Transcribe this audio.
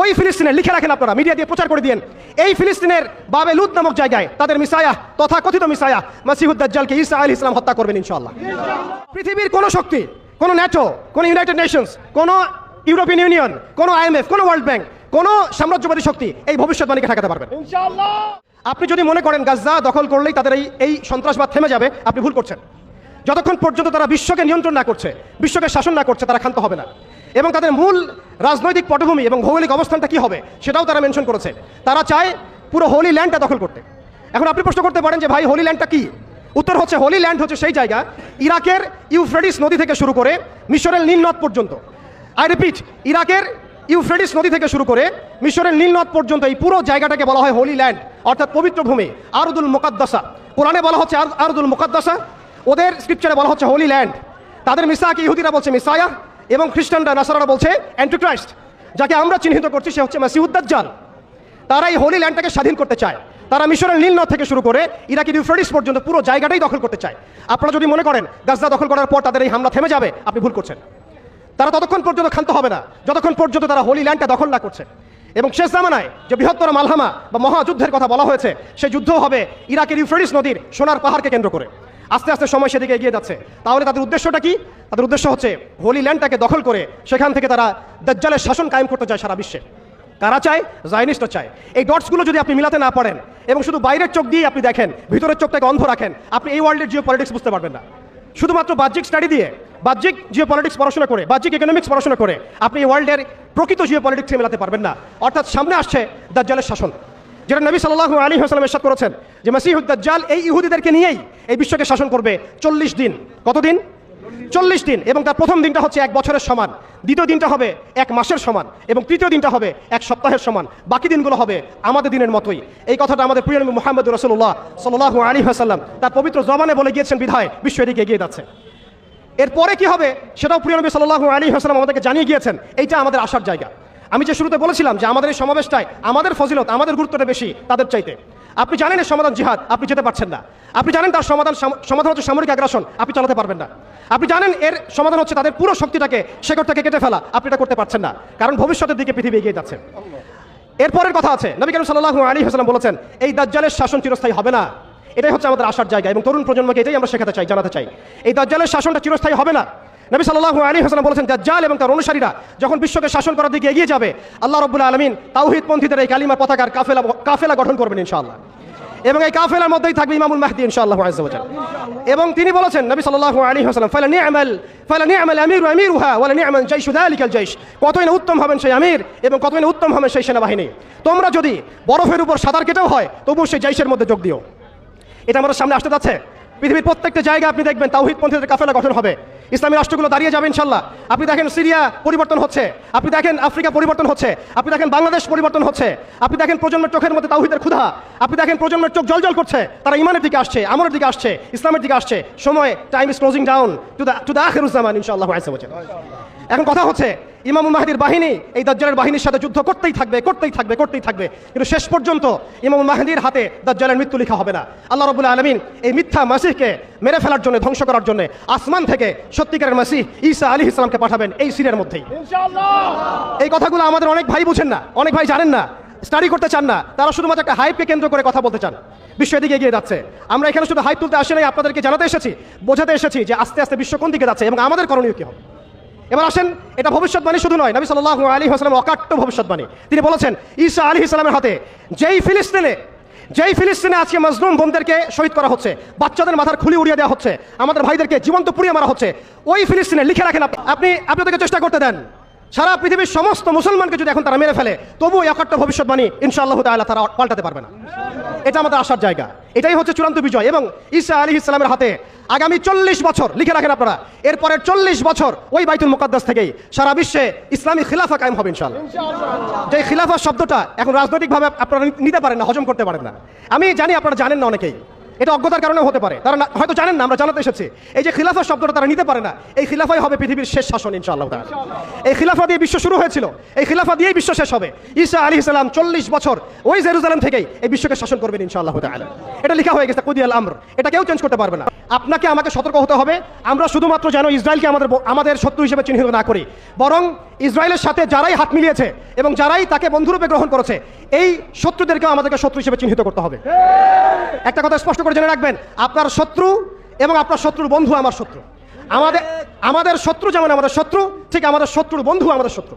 ওই ফিলিস্তিনে লিখে রাখেন আপনারা মিডিয়া দিয়ে প্রচার করে দিয়েন। এই ফিলিস্তিনের বাবে লুত নামক জায়গায় তাদের মিসায়া তথা কথিত মিসায়া মাসিহুদ্দাজ্জালকে ইসা আল ইসলাম হত্যা করবেন ইনশাআল্লাহ। পৃথিবীর কোনো শক্তি কোনো ন্যাটো কোনো ইউনাইটেড নেশনস কোনো ইউরোপিয়ান ইউনিয়ন কোনো আইএমএফ কোনো ওয়ার্ল্ড ব্যাংক কোনো সাম্রাজ্যবাদী শক্তি এই ভবিষ্যৎবাণীকে ঠেকাতে পারবেন। আপনি যদি মনে করেন গাজা দখল করলেই তাদের এই এই সন্ত্রাসবাদ থেমে যাবে আপনি ভুল করছেন। যতক্ষণ পর্যন্ত তারা বিশ্বকে নিয়ন্ত্রণ না করছে বিশ্বকে শাসন না করছে তারা ক্ষান্ত হবে না। এবং তাদের মূল রাজনৈতিক পটভূমি এবং ভৌগোলিক অবস্থানটা কি হবে, সেটাও তারা মেনশন করেছে। তারা চায় পুরো হোলি ল্যান্ডটা দখল করতে। এখন আপনি প্রশ্ন করতে পারেন যে, ভাই হোলি ল্যান্ডটা কি? উত্তর হচ্ছে হোলি ল্যান্ড হচ্ছে সেই জায়গা ইরাকের ইউফ্রেডিস নদী থেকে শুরু করে মিশরের নীল নদ পর্যন্ত। আই রিপিট ইরাকের ইউফ্রেডিস নদী থেকে শুরু করে মিশরের নীল নদ পর্যন্ত এই পুরো জায়গাটাকে বলা হয় হোলি ল্যান্ড অর্থাৎ পবিত্র ভূমি, আরদুল মোকাদ্দাসা। কোরআনে বলা হচ্ছে আর- আরদুল মোকাদ্দাসা। ওদের স্ক্রিপচারে বলা হচ্ছে হোলি ল্যান্ড তাদের মিসাকে ইহুদিরা বলছে মিসায়া। এবং খ্রিস্টানরা, নাসারারা বলছে অ্যান্টিক্রাইস্ট যাকে আমরা চিহ্নিত করছি, সে হচ্ছে মাসিউদ্দাজ্জাল তারা এই হোলি ল্যান্ডটাকে স্বাধীন করতে চায়। তারা মিশরের নীল নদ থেকে শুরু করে ইরাকি ইউফ্রেডিস পর্যন্ত পুরো জায়গাটাই দখল করতে চায়। আপনারা যদি মনে করেন, গাজা দখল করার পর তাদের এই হামলা থেমে যাবে, আপনি ভুল করছেন। তারা ততক্ষণ পর্যন্ত ক্ষান্ত হবে না, যতক্ষণ পর্যন্ত তারা হোলি ল্যান্ডটা দখল না করছে। এবং শেষ জামানায় যে বৃহত্তর মালহামা বা মহাযুদ্ধের কথা বলা হয়েছে সেই যুদ্ধ হবে ইরাকের ইউফ্রেডিস নদীর সোনার পাহাড়কে কেন্দ্র করে। আস্তে আস্তে সময় সেদিকে এগিয়ে যাচ্ছে। তাহলে তাদের উদ্দেশ্যটা কি? তাদের উদ্দেশ্য হচ্ছে হোলি ল্যান্ডটাকে দখল করে সেখান থেকে তারা দাজ্জালের শাসন কায়েম করতে চায় সারা বিশ্বে। কারা চায়? জায়নিস্টও চায়। এই ডটসগুলো যদি আপনি মিলাতে না পারেন এবং শুধু বাইরের চোখ দিয়ে আপনি দেখেন, ভিতরের চোখটাকে অন্ধ রাখেন, আপনি এই ওয়ার্ল্ডের জিও পলিটিক্স বুঝতে পারবেন না। শুধুমাত্র বাহ্যিক স্টাডি দিয়ে, বাহ্যিক জিও পলিটিক্স পড়াশোনা করে, বাহ্যিক ইকোনমিক্স পড়াশোনা করে, আপনি এই ওয়ার্ল্ডের প্রকৃত জিও পলিটিক্সকে মেলাতে পারবেন না। অর্থাৎ সামনে আসছে দাজ্জালের শাসন। যেটা নবী সাল্লাল্লাহু আলী হাসলাম এরশাদ করেছেন যে মাসিহুদ দাজ্জাল এই ইহুদিদেরকে নিয়েই এই বিশ্বকে শাসন করবে চল্লিশ দিন। কতদিন চল্লিশ দিন। এবং তার প্রথম দিনটা হচ্ছে এক বছরের সমান। দ্বিতীয় দিনটা হবে এক মাসের সমান। এবং তৃতীয় দিনটা হবে এক সপ্তাহের সমান। বাকি দিনগুলো হবে আমাদের দিনের মতোই। এই কথাটা আমাদের প্রিয় নবী মোহাম্মদ রসুল্লাহ সাল্লাহ আলী হাসাল্লাম তার পবিত্র জবানে বলে গিয়েছেন বিধায় বিশ্ব এদিকে এগিয়ে যাচ্ছে। এরপরে কি হবে? সেটাও প্রিয় নবী সাল্লাহ আলী হাসলাম আমাদেরকে জানিয়ে গিয়েছেন। এইটা আমাদের আসার জায়গা। আমি যে শুরুতে বলেছিলাম যে আমাদের এই সমাবেশটায় আমাদের ফজিলত, আমাদের গুরুত্বটা বেশি তাদের চাইতে। আপনি জানেন এর সমাধান জিহাদ, আপনি যেতে পারছেন না। আপনি জানেন তার সমাধান সমাধান হচ্ছে সামরিক আগ্রাসন, আপনি চালাতে পারবেন না। আপনি জানেন এর সমাধান হচ্ছে তাদের পুরো শক্তিটাকে শেকড় থেকে কেটে ফেলা, আপনি এটা করতে পারছেন না। কারণ ভবিষ্যতের দিকে পৃথিবী এগিয়ে যাচ্ছে। এরপরের কথা আছে, নবী করিম সাল্লাল্লাহু আলাইহি ওয়াসাল্লাম বলেছেন, এই দাজ্জালের শাসন চিরস্থায়ী হবে না। এটাই হচ্ছে আমাদের আসার জায়গা এবং তরুণ প্রজন্মকে এটাই আমরা শেখাতে চাই, জানাতে চাই। এই দাজ্জালের শাসনটা চিরস্থায়ী হবে না। নবী সাল্লাল্লাহু আলাইহি ওয়াসাল্লাম বলেছেন, দাজ্জাল এবং তার অনুসারীরা যখন বিশ্বকে শাসন করার দিকে এগিয়ে যাবে, আল্লাহ রাব্বুল আলামিন তাওহীদপন্থীদের এই কালিমা পতাকার কাফেলা কাফেলা গঠন করবেন ইনশাআল্লাহ। এবং এই কাফেলার মধ্যেই থাকবে ইমামুল মাহদি ইনশাআল্লাহ এবং তিনি বলেছেন, নবী সাল্লাল্লাহু আলাইহি ওয়াসাল্লাম, ফালা নি'মাল ফালা নি'মাল আমিরু আমিরুহা, ওয়ালা নি'মাল জাইশু যালিকাল জাইশ। কতই না উত্তম হবেন সেই আমির এবং কতই না উত্তম হবেন সেই সেনাবাহিনী। তোমরা যদি বরফের উপর সাঁতার কেটেও হয়, তবুও সেই জাইশের মধ্যে যোগ দিও। এটা আমাদের সামনে আসতে যাচ্ছে। পৃথিবীর প্রত্যেকটা জায়গা আপনি দেখবেন তাওহিদপন্থীদের কাফেলা গঠন হবে। ইসলামী রাষ্ট্রগুলো দাঁড়িয়ে যাবে ইনশাল্লাহ। আপনি দেখেন সিরিয়া পরিবর্তন হচ্ছে। আপনি দেখেন আফ্রিকা পরিবর্তন হচ্ছে। আপনি দেখেন বাংলাদেশ পরিবর্তন হচ্ছে। আপনি দেখেন প্রজন্মের চোখের মধ্যে তাওহিদের ক্ষুধা। আপনি দেখেন প্রজন্মের চোখ জলজল করছে। তারা ইমানের দিকে আসছে, আমলের দিকে আসছে, ইসলামের দিকে আসছে। সময় time is closing down to the to ইনশাআল্লাহ এখন কথা হচ্ছে ইমাম মাহাদির বাহিনী এই দাজ্জালের বাহিনীর সাথে যুদ্ধ করতেই থাকবে করতেই থাকবে করতেই থাকবে। কিন্তু শেষ পর্যন্ত ইমাম মাহাদির হাতে দাজ্জালের মৃত্যু লেখা হবে না। আল্লাহ রবুল্লা আলমিন এই মিথ্যা মাসিহকে মেরে ফেলার জন্য ধ্বংস করার জন্য আসমান থেকে সত্যিকারের মাসিহ ঈসা আলী ইসলামকে পাঠাবেন এই সিরিয়ার মধ্যেই। এই কথাগুলো আমাদের অনেক ভাই বুঝেন না অনেক ভাই জানেন না স্টাডি করতে চান না তারা শুধুমাত্র একটা হাইপকে কেন্দ্র করে কথা বলতে চান। বিশ্ব এদিকে এগিয়ে যাচ্ছে। আমরা এখানে শুধু হাইপ তুলতে আসি নাই আপনাদেরকে জানাতে এসেছি বোঝাতে এসেছি যে আস্তে আস্তে বিশ্ব কোন দিকে যাচ্ছে এবং আমাদের করণীয় কি হবে। এবার আসেন এটা ভবিষ্যৎবাণী শুধু নয় নবী সাল্লাল্লাহু আলী হাসলাম অকাট্য ভবিষ্যৎবাণী। তিনি বলেছেন ঈসা আলী ইসলামের হাতে যেই ফিলিস্তিনে যেই ফিলিস্তিনে আজকে মজলুম বোনদেরকে শহীদ করা হচ্ছে, বাচ্চাদের মাথার খুলি উড়িয়ে দেওয়া হচ্ছে, আমাদের ভাইদেরকে জীবন্ত পুড়িয়ে মারা হচ্ছে, ওই ফিলিস্তিনে লিখে রাখেন আপনি আপনি আপনাদেরকে চেষ্টা করতে দেন। সারা পৃথিবীর সমস্ত মুসলমানকে যদি এখন তারা মেরে ফেলে তবু এই অকাট্য ভবিষ্যৎবাণী ইনশাআল্লাহ তাআলা তারা পাল্টাতে পারবে না। এটা আমাদের আসার জায়গা। এটাই হচ্ছে চূড়ান্ত বিজয় এবং ঈসা আলী ইসলামের হাতে আগামী চল্লিশ বছর, লিখে রাখেন আপনারা, এরপরের চল্লিশ বছর ওই বাইতুল মুকাদ্দাস থেকেই সারা বিশ্বে ইসলামী খিলাফা কায়েম হবে ইনশাআল্লাহ। যে খিলাফা শব্দটা এখন রাজনৈতিকভাবে আপনারা নিতে পারেন না, হজম করতে পারেন না। আমি জানি আপনারা জানেন না অনেকেই এটা অজ্ঞতার কারণে হতে পারে। তারা হয়তো জানেন না, আমরা জানাতে এসেছি। এই যে খিলাফা শব্দটা তারা নিতে পারে না, এই খিলাফাই হবে পৃথিবীর শেষ শাসন, ইনশাআল্লাহ তাআলা। এই খিলাফা দিয়ে বিশ্ব শুরু হয়েছিল, এই খিলাফা দিয়েই বিশ্ব শেষ হবে। ঈসা আলী ইসলাম চল্লিশ বছর ওই জেরুজালেম থেকেই এই বিশ্বকে শাসন করবেন, ইনশাআল্লাহ তাআলা। এটা লেখা হয়ে গেছে, কুদিয়াল আমর। এটা কেউ চেঞ্জ করতে পারবে না। আপনাকে আমাকে সতর্ক হতে হবে, আমরা শুধুমাত্র যেন ইসরায়েলকে আমাদের আমাদের শত্রু হিসেবে চিহ্নিত না করি, বরং ইসরায়েলের সাথে যারাই হাত মিলিয়েছে এবং যারাই তাকে বন্ধুরূপে গ্রহণ করেছে, এই শত্রুদেরকেও আমাদেরকে শত্রু হিসেবে চিহ্নিত করতে হবে। একটা কথা স্পষ্ট করে জেনে রাখবেন আপনার শত্রু এবং আপনার শত্রুর বন্ধু আমার শত্রু। আমাদের আমাদের শত্রু যেমন আমাদের শত্রু, ঠিক আমাদের শত্রুর বন্ধু আমাদের শত্রু।